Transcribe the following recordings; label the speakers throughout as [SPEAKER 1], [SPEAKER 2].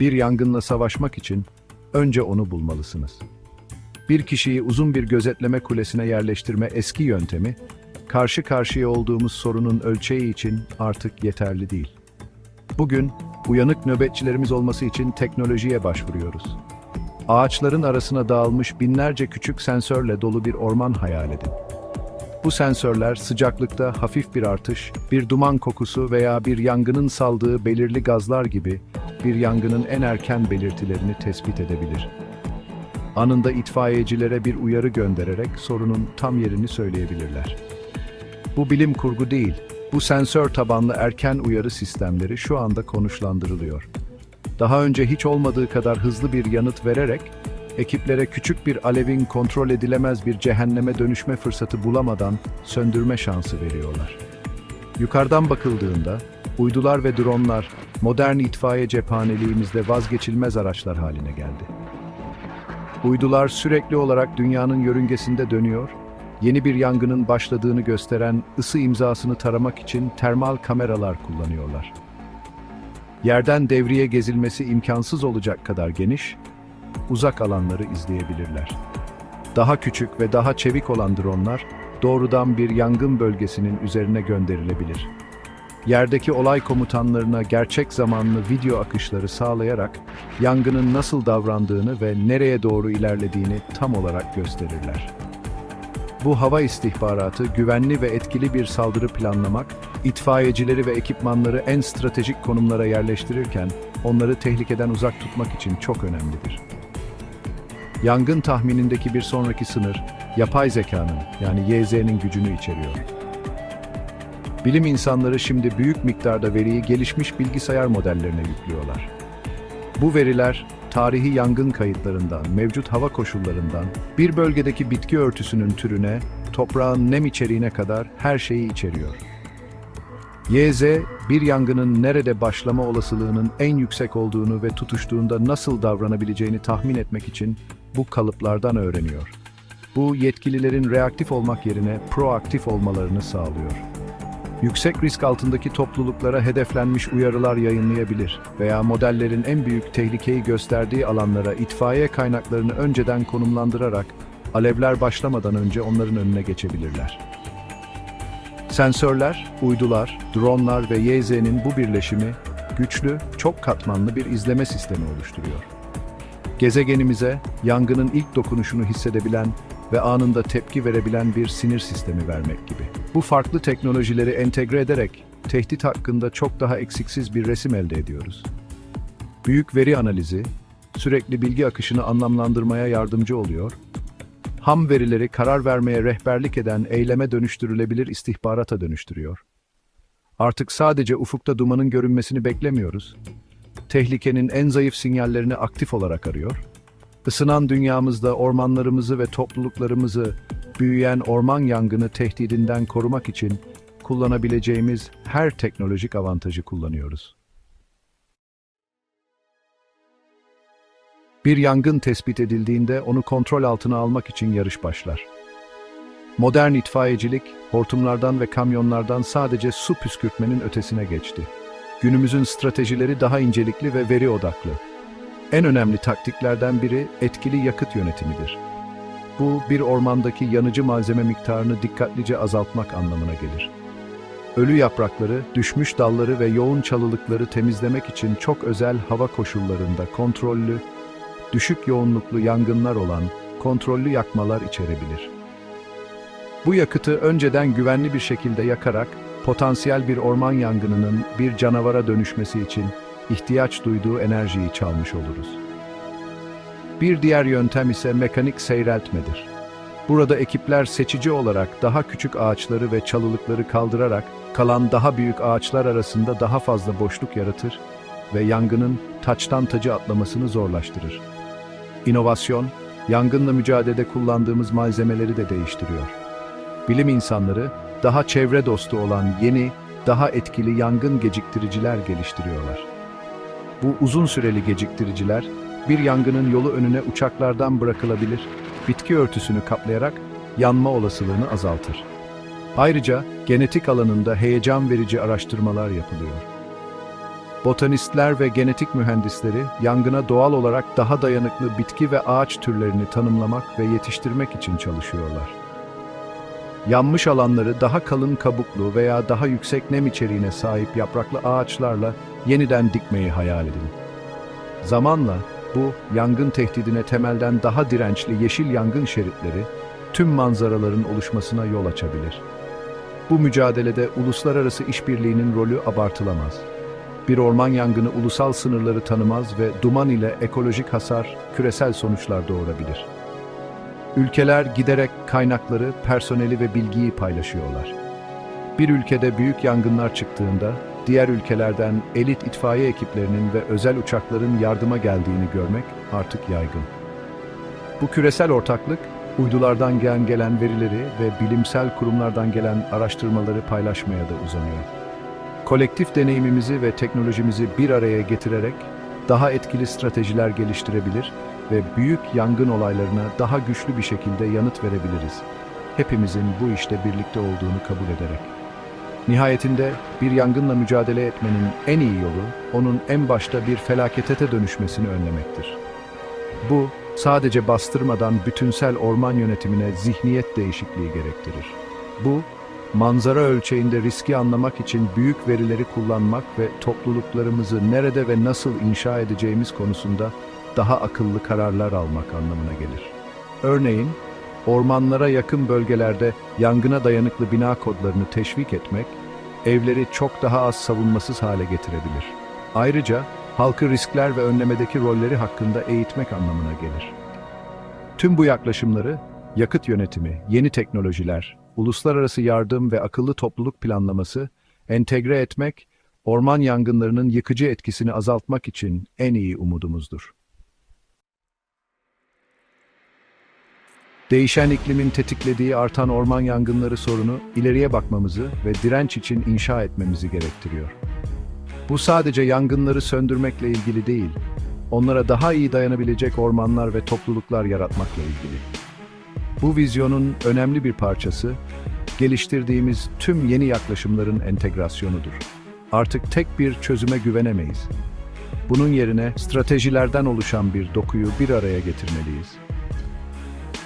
[SPEAKER 1] Bir yangınla savaşmak için önce onu bulmalısınız. Bir kişiyi uzun bir gözetleme kulesine yerleştirme eski yöntemi, karşı karşıya olduğumuz sorunun ölçeği için artık yeterli değil. Bugün uyanık nöbetçilerimiz olması için teknolojiye başvuruyoruz. Ağaçların arasına dağılmış binlerce küçük sensörle dolu bir orman hayal edin. Bu sensörler sıcaklıkta hafif bir artış, bir duman kokusu veya bir yangının saldığı belirli gazlar gibi bir yangının en erken belirtilerini tespit edebilir. Anında itfaiyecilere bir uyarı göndererek sorunun tam yerini söyleyebilirler. Bu bilim kurgu değil, bu sensör tabanlı erken uyarı sistemleri şu anda konuşlandırılıyor. Daha önce hiç olmadığı kadar hızlı bir yanıt vererek, ekiplere küçük bir alevin kontrol edilemez bir cehenneme dönüşme fırsatı bulamadan söndürme şansı veriyorlar. Yukarıdan bakıldığında, uydular ve dronlar modern itfaiye cephaneliğimizde vazgeçilmez araçlar haline geldi. Uydular sürekli olarak dünyanın yörüngesinde dönüyor, yeni bir yangının başladığını gösteren ısı imzasını taramak için termal kameralar kullanıyorlar. Yerden devriye gezilmesi imkansız olacak kadar geniş, uzak alanları izleyebilirler. Daha küçük ve daha çevik olan dronlar doğrudan bir yangın bölgesinin üzerine gönderilebilir. Yerdeki olay komutanlarına gerçek zamanlı video akışları sağlayarak yangının nasıl davrandığını ve nereye doğru ilerlediğini tam olarak gösterirler. Bu hava istihbaratı güvenli ve etkili bir saldırı planlamak, itfaiyecileri ve ekipmanları en stratejik konumlara yerleştirirken onları tehlikeden uzak tutmak için çok önemlidir. Yangın tahminindeki bir sonraki sınır, yapay zekanın yani YZ'nin gücünü içeriyor. Bilim insanları şimdi büyük miktarda veriyi gelişmiş bilgisayar modellerine yüklüyorlar. Bu veriler, tarihi yangın kayıtlarından, mevcut hava koşullarından, bir bölgedeki bitki örtüsünün türüne, toprağın nem içeriğine kadar her şeyi içeriyor. YZ, bir yangının nerede başlama olasılığının en yüksek olduğunu ve tutuştuğunda nasıl davranabileceğini tahmin etmek için bu kalıplardan öğreniyor. Bu yetkililerin reaktif olmak yerine proaktif olmalarını sağlıyor. Yüksek risk altındaki topluluklara hedeflenmiş uyarılar yayınlayabilir veya modellerin en büyük tehlikeyi gösterdiği alanlara itfaiye kaynaklarını önceden konumlandırarak alevler başlamadan önce onların önüne geçebilirler. Sensörler, uydular, dronlar ve YZ'nin bu birleşimi güçlü, çok katmanlı bir izleme sistemi oluşturuyor. Gezegenimize yangının ilk dokunuşunu hissedebilen ve anında tepki verebilen bir sinir sistemi vermek gibi. Bu farklı teknolojileri entegre ederek tehdit hakkında çok daha eksiksiz bir resim elde ediyoruz. Büyük veri analizi, sürekli bilgi akışını anlamlandırmaya yardımcı oluyor, ham verileri karar vermeye rehberlik eden eyleme dönüştürülebilir istihbarata dönüştürüyor. Artık sadece ufukta dumanın görünmesini beklemiyoruz. Tehlikenin en zayıf sinyallerini aktif olarak arıyor. Isınan dünyamızda ormanlarımızı ve topluluklarımızı büyüyen orman yangını tehdidinden korumak için kullanabileceğimiz her teknolojik avantajı kullanıyoruz. Bir yangın tespit edildiğinde onu kontrol altına almak için yarış başlar. Modern itfaiyecilik, hortumlardan ve kamyonlardan sadece su püskürtmenin ötesine geçti. Günümüzün stratejileri daha incelikli ve veri odaklı. En önemli taktiklerden biri etkili yakıt yönetimidir. Bu, bir ormandaki yanıcı malzeme miktarını dikkatlice azaltmak anlamına gelir. Ölü yaprakları, düşmüş dalları ve yoğun çalılıkları temizlemek için çok özel hava koşullarında kontrollü, düşük yoğunluklu yangınlar olan kontrollü yakmalar içerebilir. Bu yakıtı önceden güvenli bir şekilde yakarak potansiyel bir orman yangınının bir canavara dönüşmesi için ihtiyaç duyduğu enerjiyi çalmış oluruz. Bir diğer yöntem ise mekanik seyreltmedir. Burada ekipler seçici olarak daha küçük ağaçları ve çalılıkları kaldırarak kalan daha büyük ağaçlar arasında daha fazla boşluk yaratır ve yangının taçtan tacı atlamasını zorlaştırır. İnovasyon, yangınla mücadelede kullandığımız malzemeleri de değiştiriyor. Bilim insanları daha çevre dostu olan yeni, daha etkili yangın geciktiriciler geliştiriyorlar. Bu uzun süreli geciktiriciler, bir yangının yolu önüne uçaklardan bırakılabilir, bitki örtüsünü kaplayarak yanma olasılığını azaltır. Ayrıca genetik alanında heyecan verici araştırmalar yapılıyor. Botanistler ve genetik mühendisleri yangına doğal olarak daha dayanıklı bitki ve ağaç türlerini tanımlamak ve yetiştirmek için çalışıyorlar. Yanmış alanları daha kalın kabuklu veya daha yüksek nem içeriğine sahip yapraklı ağaçlarla yeniden dikmeyi hayal edin. Zamanla bu yangın tehdidine temelden daha dirençli yeşil yangın şeritleri tüm manzaraların oluşmasına yol açabilir. Bu mücadelede uluslararası işbirliğinin rolü abartılamaz. Bir orman yangını ulusal sınırları tanımaz ve duman ile ekolojik hasar küresel sonuçlar doğurabilir. Ülkeler giderek kaynakları, personeli ve bilgiyi paylaşıyorlar. Bir ülkede büyük yangınlar çıktığında diğer ülkelerden elit itfaiye ekiplerinin ve özel uçakların yardıma geldiğini görmek artık yaygın. Bu küresel ortaklık, uydulardan gelen gelen verileri ve bilimsel kurumlardan gelen araştırmaları paylaşmaya da uzanıyor. Kolektif deneyimimizi ve teknolojimizi bir araya getirerek daha etkili stratejiler geliştirebilir ve büyük yangın olaylarına daha güçlü bir şekilde yanıt verebiliriz. Hepimizin bu işte birlikte olduğunu kabul ederek. Nihayetinde bir yangınla mücadele etmenin en iyi yolu, onun en başta bir felakete dönüşmesini önlemektir. Bu, sadece bastırmadan bütünsel orman yönetimine zihniyet değişikliği gerektirir. Bu, manzara ölçeğinde riski anlamak için büyük verileri kullanmak ve topluluklarımızı nerede ve nasıl inşa edeceğimiz konusunda daha akıllı kararlar almak anlamına gelir. Örneğin, ormanlara yakın bölgelerde yangına dayanıklı bina kodlarını teşvik etmek, evleri çok daha az savunmasız hale getirebilir. Ayrıca, halkı riskler ve önlemedeki rolleri hakkında eğitmek anlamına gelir. Tüm bu yaklaşımları, yakıt yönetimi, yeni teknolojiler, uluslararası yardım ve akıllı topluluk planlaması, entegre etmek, orman yangınlarının yıkıcı etkisini azaltmak için en iyi umudumuzdur. Değişen iklimin tetiklediği artan orman yangınları sorunu ileriye bakmamızı ve direnç için inşa etmemizi gerektiriyor. Bu sadece yangınları söndürmekle ilgili değil, onlara daha iyi dayanabilecek ormanlar ve topluluklar yaratmakla ilgili. Bu vizyonun önemli bir parçası, geliştirdiğimiz tüm yeni yaklaşımların entegrasyonudur. Artık tek bir çözüme güvenemeyiz. Bunun yerine stratejilerden oluşan bir dokuyu bir araya getirmeliyiz.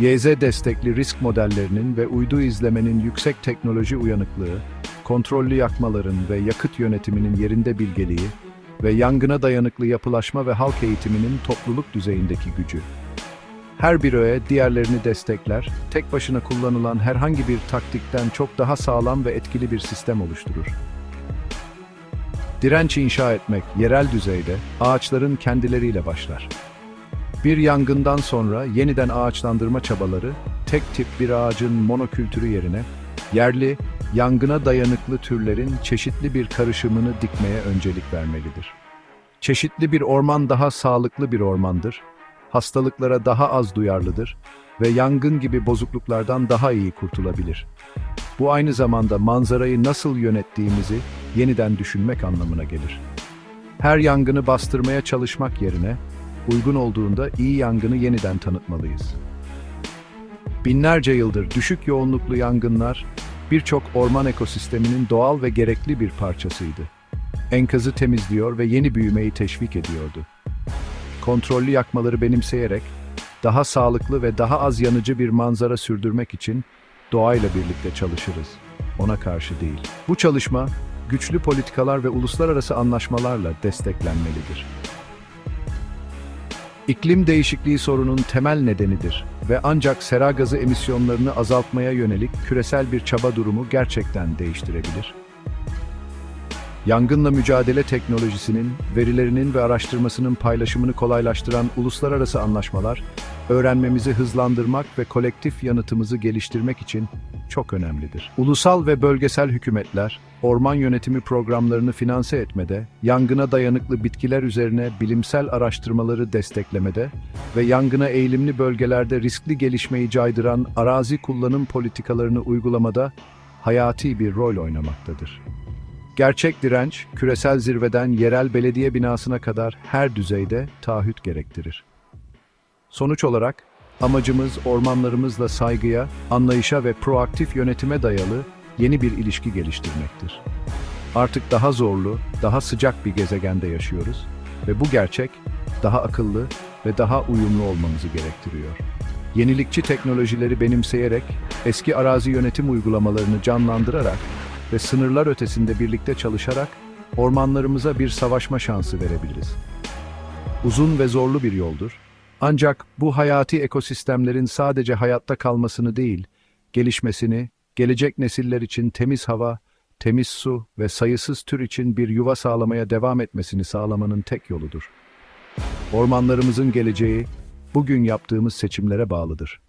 [SPEAKER 1] YZ destekli risk modellerinin ve uydu izlemenin yüksek teknoloji uyanıklığı, kontrollü yakmaların ve yakıt yönetiminin yerinde bilgeliği ve yangına dayanıklı yapılaşma ve halk eğitiminin topluluk düzeyindeki gücü. Her bir öğe diğerlerini destekler, tek başına kullanılan herhangi bir taktikten çok daha sağlam ve etkili bir sistem oluşturur. Direnç inşa etmek yerel düzeyde ağaçların kendileriyle başlar. Bir yangından sonra yeniden ağaçlandırma çabaları, tek tip bir ağacın monokültürü yerine, yerli, yangına dayanıklı türlerin çeşitli bir karışımını dikmeye öncelik vermelidir. Çeşitli bir orman daha sağlıklı bir ormandır, hastalıklara daha az duyarlıdır ve yangın gibi bozukluklardan daha iyi kurtulabilir. Bu aynı zamanda manzarayı nasıl yönettiğimizi yeniden düşünmek anlamına gelir. Her yangını bastırmaya çalışmak yerine, uygun olduğunda iyi yangını yeniden tanıtmalıyız. Binlerce yıldır düşük yoğunluklu yangınlar birçok orman ekosisteminin doğal ve gerekli bir parçasıydı. Enkazı temizliyor ve yeni büyümeyi teşvik ediyordu. Kontrollü yakmaları benimseyerek daha sağlıklı ve daha az yanıcı bir manzara sürdürmek için doğayla birlikte çalışırız. Ona karşı değil. Bu çalışma güçlü politikalar ve uluslararası anlaşmalarla desteklenmelidir. İklim değişikliği sorunun temel nedenidir ve ancak sera gazı emisyonlarını azaltmaya yönelik küresel bir çaba durumu gerçekten değiştirebilir. Yangınla mücadele teknolojisinin, verilerinin ve araştırmasının paylaşımını kolaylaştıran uluslararası anlaşmalar, öğrenmemizi hızlandırmak ve kolektif yanıtımızı geliştirmek için çok önemlidir. Ulusal ve bölgesel hükümetler, orman yönetimi programlarını finanse etmede, yangına dayanıklı bitkiler üzerine bilimsel araştırmaları desteklemede ve yangına eğilimli bölgelerde riskli gelişmeyi caydıran arazi kullanım politikalarını uygulamada hayati bir rol oynamaktadır. Gerçek direnç, küresel zirveden yerel belediye binasına kadar her düzeyde taahhüt gerektirir. Sonuç olarak, amacımız ormanlarımızla saygıya, anlayışa ve proaktif yönetime dayalı yeni bir ilişki geliştirmektir. Artık daha zorlu, daha sıcak bir gezegende yaşıyoruz ve bu gerçek daha akıllı ve daha uyumlu olmamızı gerektiriyor. Yenilikçi teknolojileri benimseyerek, eski arazi yönetim uygulamalarını canlandırarak ve sınırlar ötesinde birlikte çalışarak ormanlarımıza bir savaşma şansı verebiliriz. Uzun ve zorlu bir yoldur. Ancak bu hayati ekosistemlerin sadece hayatta kalmasını değil, gelişmesini, gelecek nesiller için temiz hava, temiz su ve sayısız tür için bir yuva sağlamaya devam etmesini sağlamanın tek yoludur. Ormanlarımızın geleceği bugün yaptığımız seçimlere bağlıdır.